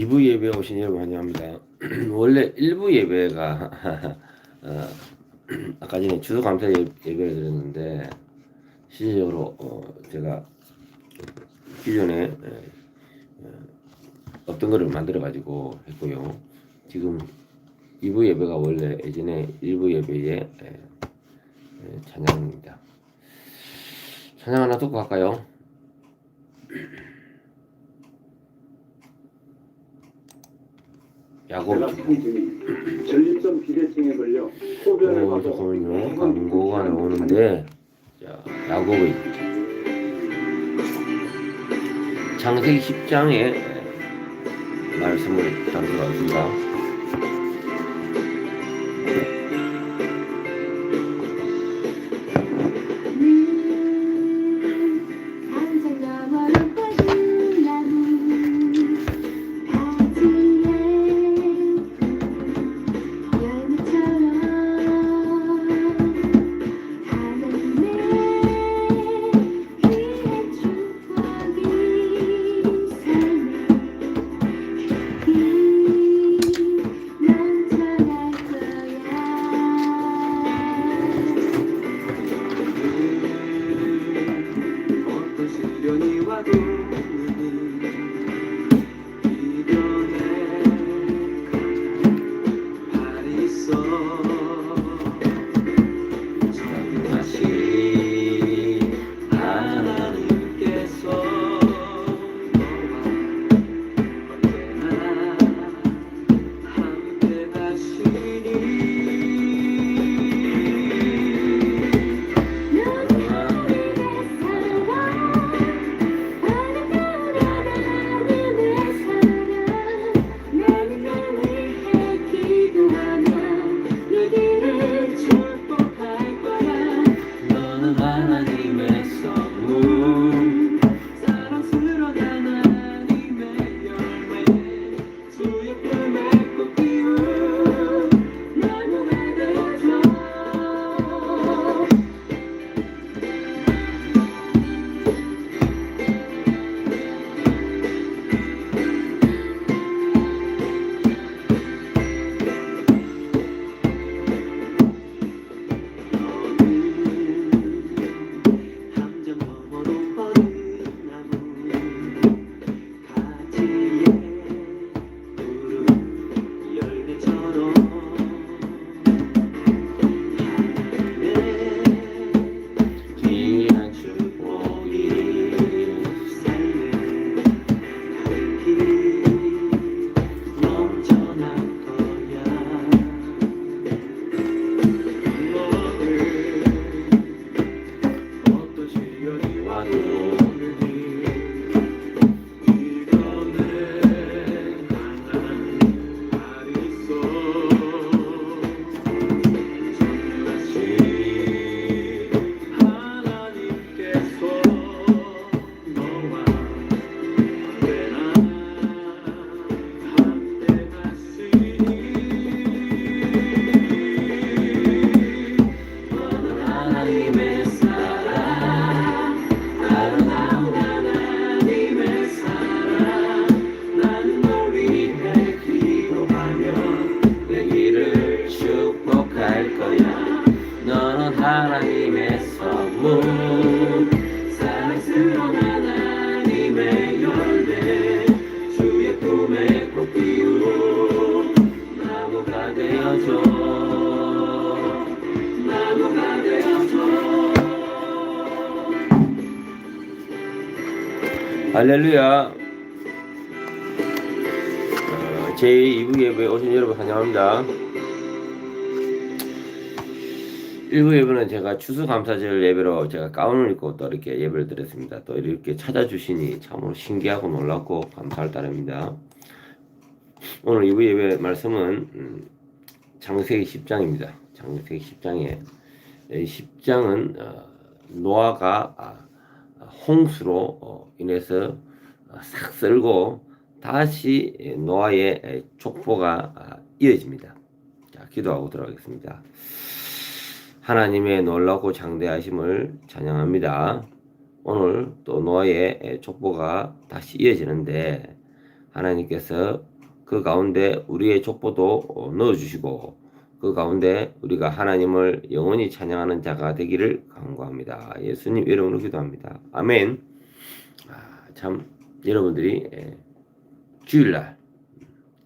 2부 예배 오신 여러분 환영합니다. 원래 1부 예배가 어, 아까 전에 주소감사 예- 예배를 드렸는데 실질적으로 어, 제가 기존에 에, 어, 어떤 거를 만들어 가지고 했고요. 지금 2부 예배가 원래 예전에 1부 예배의 에, 에, 찬양입니다. 찬양 하나 듣고 갈까요? 야곱 제가 통증이 전립선 비대증에 걸려 소변을 어, 봐도 잠깐만요. 광고가 나오는데, 자, 야곱의 창세기 10장의 말씀을 담겨왔습니다. 할렐루야. 어, 제2부 예배에 오신 여러분 환영합니다. 1부 예배는 제가 추수감사절 예배로 제가 가운을 입고 또 이렇게 예배를 드렸습니다. 또 이렇게 찾아주시니 참으로 신기하고 놀랍고 감사할 따름입니다. 오늘 2부 예배 말씀은 음, 창세기 10장입니다. 창세기 10장에 이 10장은 어, 노아가 아, 홍수로 어, 인해서 어, 싹 쓸고 다시 예, 노아의 에, 족보가 아, 이어집니다. 자, 기도하고 들어가겠습니다. 하나님의 놀랍고 장대하심을 찬양합니다. 오늘 또 노아의 에, 족보가 다시 이어지는데 하나님께서 그 가운데 우리의 족보도 어, 넣어주시고 그 가운데 우리가 하나님을 영원히 찬양하는 자가 되기를 간구합니다. 예수님 이름으로 기도합니다. 아멘. 아, 참 여러분들이 예, 주일날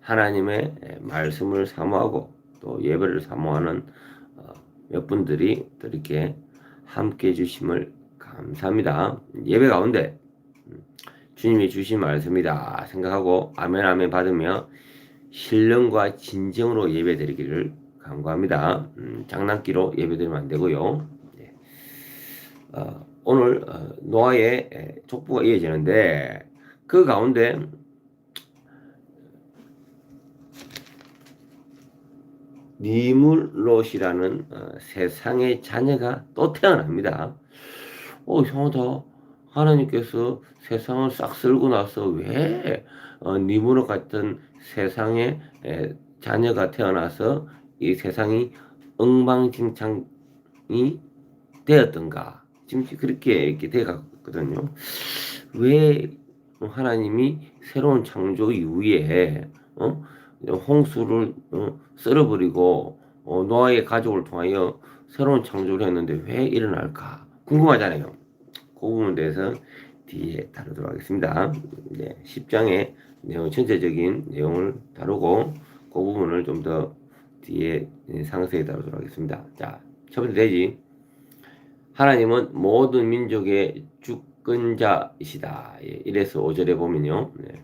하나님의 예, 말씀을 사모하고 또 예배를 사모하는 어, 몇 분들이 또 이렇게 함께 해주심을 감사합니다. 예배 가운데 음, 주님이 주신 말씀이다 생각하고 아멘 아멘 받으며 신령과 진정으로 예배 드리기를 간구합니다. 음, 장난기로 예배 드리면 안 되고요. 예. 어, 오늘 어, 노아의 에, 족보가 이어지는데 그 가운데 니물롯이라는 어, 세상의 자녀가 또 태어납니다. 어, 이상하다. 하나님께서 세상을 싹 쓸고 나서 왜 어, 니물롯 같은 세상의 에, 자녀가 태어나서 이 세상이 엉망진창이 되었던가? 지금 그렇게 이렇게 돼갔거든요. 왜 하나님이 새로운 창조 이후에 어? 홍수를 어, 썰어버리고 어, 노아의 가족을 통하여 새로운 창조를 했는데 왜 일어날까 궁금하잖아요. 그 부분에 대해서 뒤에 다루도록 하겠습니다. 네, 10장의 내용 전체적인 내용을 다루고 그 부분을 좀더 뒤에 상세히 다루도록 하겠습니다. 자, 첫 번째 대지 하나님은 모든 민족의 주권자이시다. 예, 이래서 5절에 보면요. 네.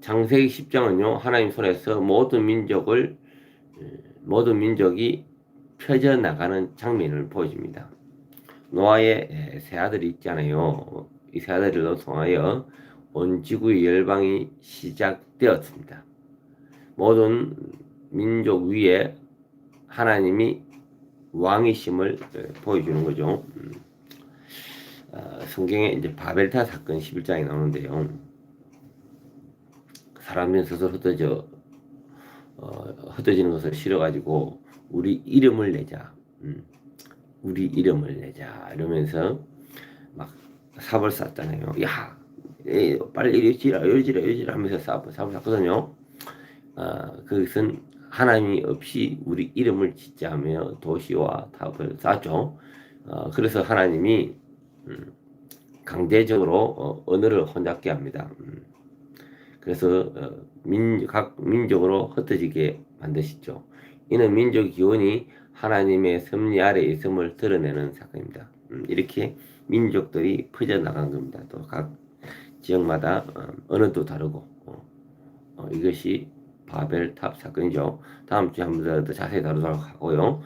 장세기 10장은요. 하나님 손에서 모든 민족을 에, 모든 민족이 펴져 나가는 장면을 보여줍니다. 노아의 에, 세 아들이 있잖아요. 이 세 아들을 통하여 온 지구의 열방이 시작되었습니다. 모든 민족 위에 하나님이 왕이심을 에, 보여주는 거죠. 음. 어, 성경에 이제 바벨타 사건 11장에 나오는데요. 사람들은 스스로 흩어져 어, 흩어지는 것을 싫어가지고 우리 이름을 내자, 음, 우리 이름을 내자 이러면서 막 삽을 쌌잖아요. 야, 에이, 빨리 이리지라, 이리지라, 이리지라 하면서 삽, 삽을 쌌거든요. 아, 그것은 하나님이 없이 우리 이름을 짓자며 도시와 탑을 쌓죠. 어, 그래서 하나님이 음, 강제적으로 어, 언어를 혼잡게 합니다. 음. 그래서 어, 민, 각 민족으로 흩어지게 만드시죠. 이는 민족 기원이 하나님의 섭리 아래 있음을 드러내는 사건입니다. 음, 이렇게 민족들이 퍼져나간 겁니다. 또 각 지역마다 어, 언어도 다르고 어, 어, 이것이 바벨탑 사건이죠. 다음 주에 한 번 더 자세히 다루도록 하고요.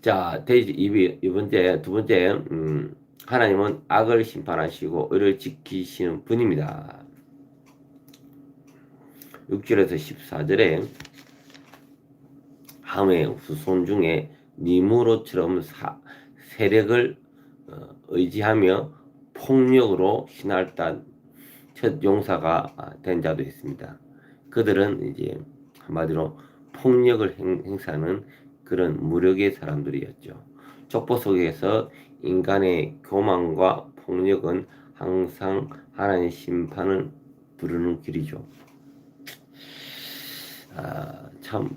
자, 데이지 이, 이 번째, 두 번째, 음, 하나님은 악을 심판하시고 의를 지키시는 분입니다. 6절에서 14절에 함의 후손 중에 니무로처럼 사, 세력을 어, 의지하며 폭력으로 신할단 첫 용사가 아, 된 자도 있습니다. 그들은 이제 한마디로 폭력을 행, 행사하는 그런 무력의 사람들이었죠. 족보 속에서 인간의 교만과 폭력은 항상 하나님의 심판을 부르는 길이죠. 아, 참,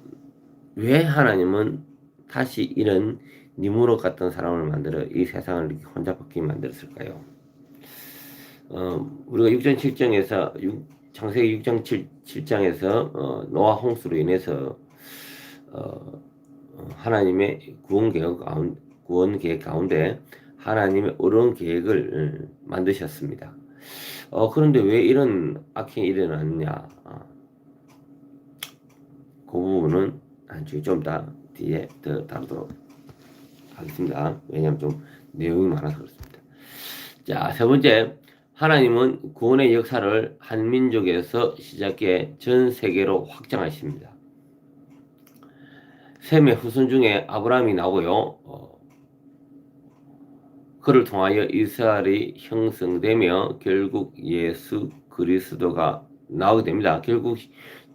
왜 하나님은 다시 이런 니무로 같은 사람을 만들어 이 세상을 이렇게 혼잡하게 만들었을까요? 어, 우리가 6장 7장에서 6, 창세기 6장 7, 7장에서 어, 노아 홍수로 인해서 어, 어, 하나님의 구원 계획 가운데, 구원 계획 가운데 하나님의 어려운 계획을 음, 만드셨습니다. 어, 그런데 왜 이런 악행이 일어났냐? 어, 그 부분은 나중에 좀더 뒤에 더 다루도록 하겠습니다. 왜냐하면 좀 내용이 많아서 그렇습니다. 자, 세 번째. 하나님은 구원의 역사를 한 민족에서 시작해 전 세계로 확장하십니다. 셈의 후손 중에 아브라함이 나오고요. 어, 그를 통하여 이스라엘이 형성되며 결국 예수 그리스도가 나오게 됩니다. 결국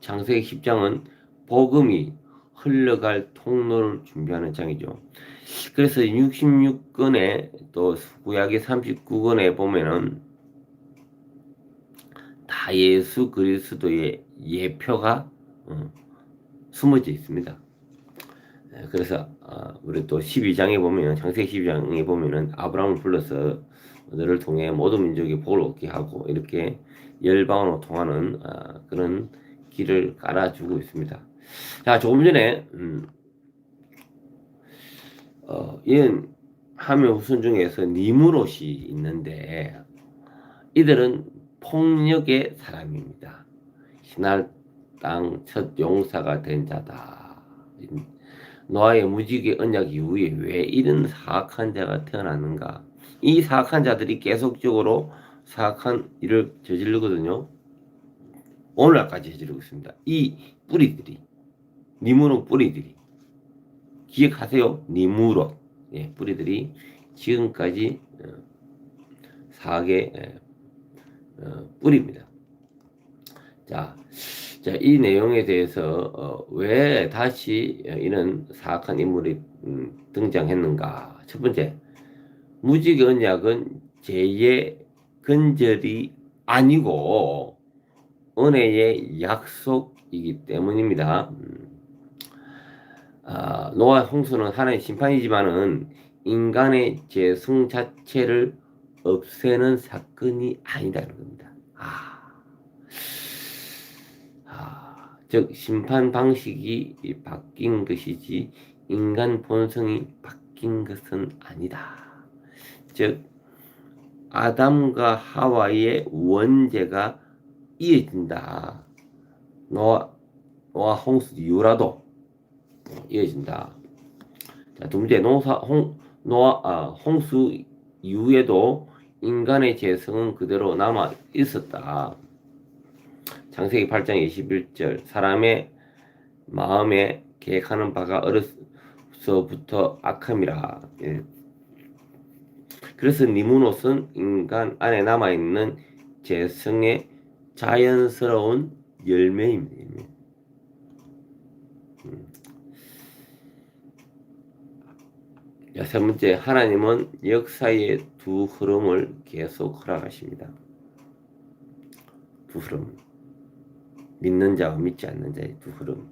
창세기 10장은 복음이 흘러갈 통로를 준비하는 장이죠. 그래서 66권에 또 구약의 39권에 보면은 다 예수 그리스도의 예표가 어, 숨어져 있습니다. 예, 그래서 어, 우리 또 12장에 보면 창세기 12장에 보면은 아브라함을 불러서 너를 통해 모든 민족이 복을 얻게 하고 이렇게 열방으로 통하는 어, 그런 길을 깔아주고 있습니다. 자 조금 전에 음, 어, 이런 하면 후손 중에서 니무롯이 있는데 이들은 폭력의 사람입니다. 신할 땅 첫 용사가 된 자다. 노아의 무지개 언약 이후에 왜 이런 사악한 자가 태어났는가? 이 사악한 자들이 계속적으로 사악한 일을 저지르거든요. 오늘날까지 저지르고 있습니다. 이 뿌리들이 니무롯 뿌리들이 기억하세요. 니무롯 예, 뿌리들이 지금까지 어, 사악의 예, 어, 뿌리입니다. 자, 자, 이 내용에 대해서 어, 왜 다시 이런 사악한 인물이 음, 등장했는가? 첫 번째, 무지개 언약은 죄의 근절이 아니고 은혜의 약속이기 때문입니다. 음. 아, 노아 홍수는 하나의 심판이지만은 인간의 죄성 자체를 없애는 사건이 아니다는 겁니다. 아, 아, 즉 심판 방식이 바뀐 것이지 인간 본성이 바뀐 것은 아니다. 즉 아담과 하와의 원죄가 이어진다. 노아, 노아 홍수 이후라도 이어진다. 자, 두 번째 노사 홍 노아 아, 홍수 이후에도 인간의 재성은 그대로 남아 있었다. 창세기 8장 21절 사람의 마음에 계획하는 바가 어려서부터 악함이라. 예. 그래서 니무롯은 인간 안에 남아 있는 재성의 자연스러운 열매입니다. 자, 세 번째, 하나님은 역사의 두 흐름을 계속 허락하십니다. 두 흐름. 믿는 자와 믿지 않는 자의 두 흐름.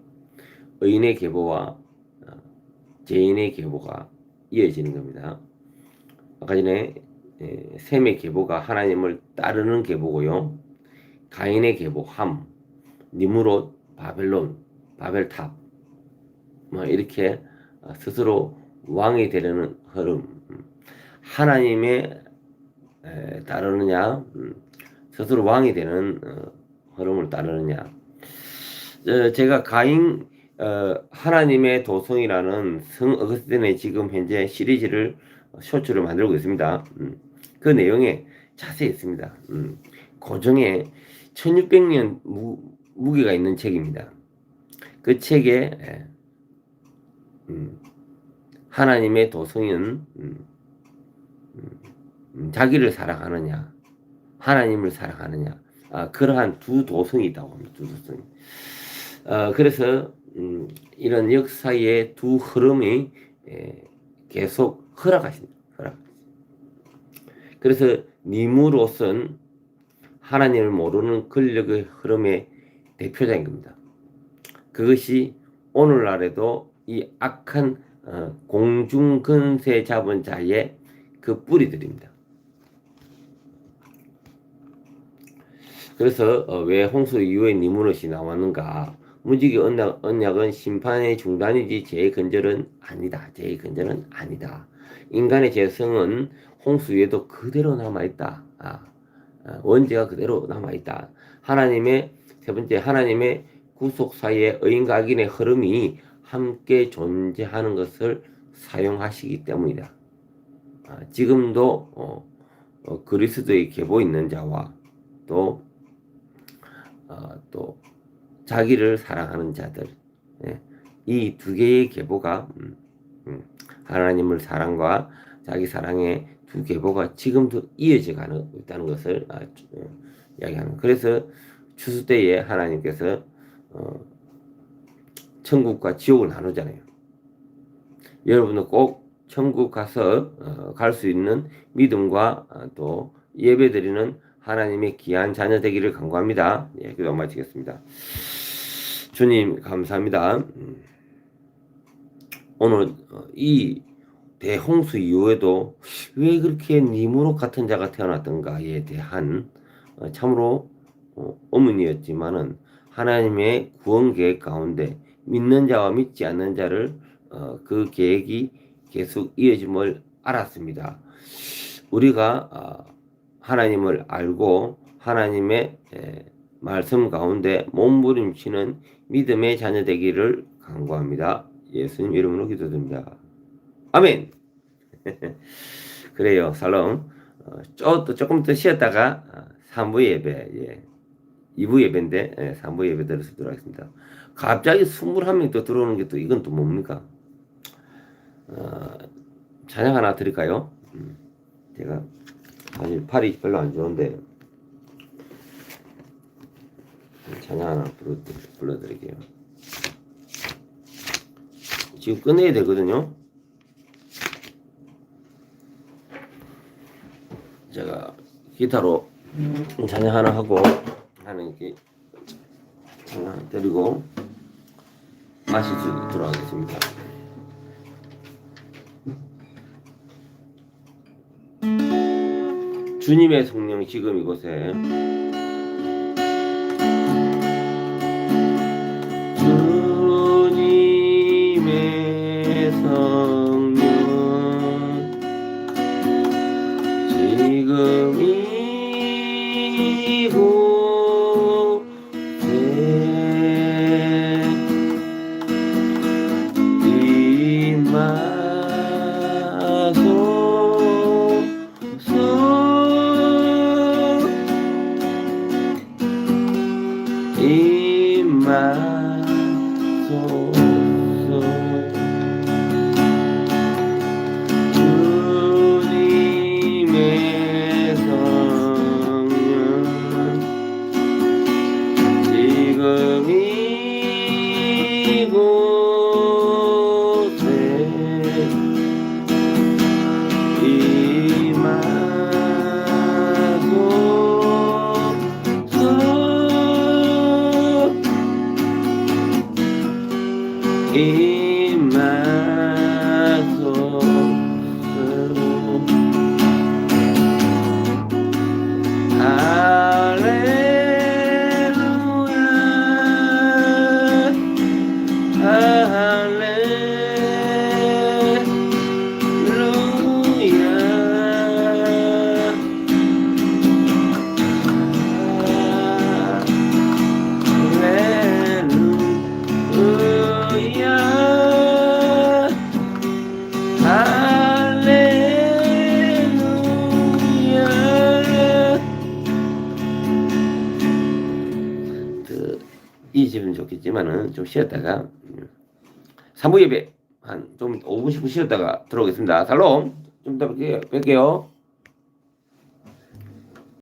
의인의 계보와 어, 죄인의 계보가 이어지는 겁니다. 아까 전에 에, 셈의 계보가 하나님을 따르는 계보고요. 가인의 계보, 함, 니무롯, 바벨론, 바벨탑, 뭐 이렇게 어, 스스로 왕이 되려는 흐름, 음. 하나님의 에, 따르느냐, 음. 스스로 왕이 되는 어, 흐름을 따르느냐. 어, 제가 가인 어, 하나님의 도성이라는 성 어거스틴의 지금 현재 시리즈를 쇼츠를 만들고 있습니다. 음. 그 내용에 자세히 있습니다. 음. 고정에 1600년 무, 무게가 있는 책입니다. 그 책에 하나님의 도성은 음, 음, 자기를 사랑하느냐, 하나님을 사랑하느냐, 아, 그러한 두 도성이 있다고 합니다. 두 도성. 어, 그래서 음, 이런 역사의 두 흐름이 에, 계속 허락하십니다. 허락. 그래서 니무롯은 하나님을 모르는 권력의 흐름의 대표자인 겁니다. 그것이 오늘날에도 이 악한 어, 공중 근세 잡은 자의 그 뿌리들입니다. 그래서 어, 왜 홍수 이후에 니무롯이 나왔는가? 무지개 언약, 언약은 심판의 중단이지 죄의 근절은 아니다. 죄의 근절은 아니다. 인간의 죄성은 홍수 위에도 그대로 남아있다. 아, 아, 원죄가 그대로 남아있다. 하나님의 세 번째 하나님의 구속 사이에 의인과 악인의 흐름이 함께 존재하는 것을 사용하시기 때문이다. 아, 지금도 어, 어, 그리스도의 계보 있는 자와 또, 어, 또 자기를 사랑하는 자들 예, 이두 개의 계보가 음, 음, 하나님을 사랑과 자기 사랑의 두 계보가 지금도 이어져 가는 있다는 것을 아, 어, 이야기하는. 그래서 추수 때에 하나님께서 어, 천국과 지옥을 나누잖아요. 여러분은 꼭 천국 가서 어, 갈 수 있는 믿음과 어, 또 예배드리는 하나님의 귀한 자녀 되기를 간구합니다. 예, 기도 마치겠습니다. 주님 감사합니다. 음. 오늘 어, 이 대홍수 이후에도 왜 그렇게 니무롯 같은 자가 태어났던가에 대한 어, 참으로 어, 어머니였지만은 하나님의 구원 계획 가운데 믿는 자와 믿지 않는 자를 어, 그 계획이 계속 이어짐을 알았습니다. 우리가 어, 하나님을 알고 하나님의 에, 말씀 가운데 몸부림치는 믿음의 자녀 되기를 간구합니다. 예수님 이름으로 기도드립니다. 아멘. 그래요, 살롬. 어, 조금 더 쉬었다가 어, 3부 예배, 예. 2부 예배인데 예, 3부 예배 들으시도록 하겠습니다. 갑자기 21명 또 들어오는 게 또 이건 또 뭡니까? 어, 찬양 하나 드릴까요? 음, 제가 사실 팔이 별로 안 좋은데 찬양 하나 불러, 불러드릴게요. 지금 끝내야 되거든요. 제가 기타로 찬양 하나 하고 하는 게 찬양 수 있도록 하겠습니다. 주님의 성령 지금 이곳에 좋겠지만은 좀 쉬었다가 음, 3부 예배 한 좀 5분 10분 쉬었다가 들어오겠습니다. 살롬 좀 이따 뵐게요. 뵐게요.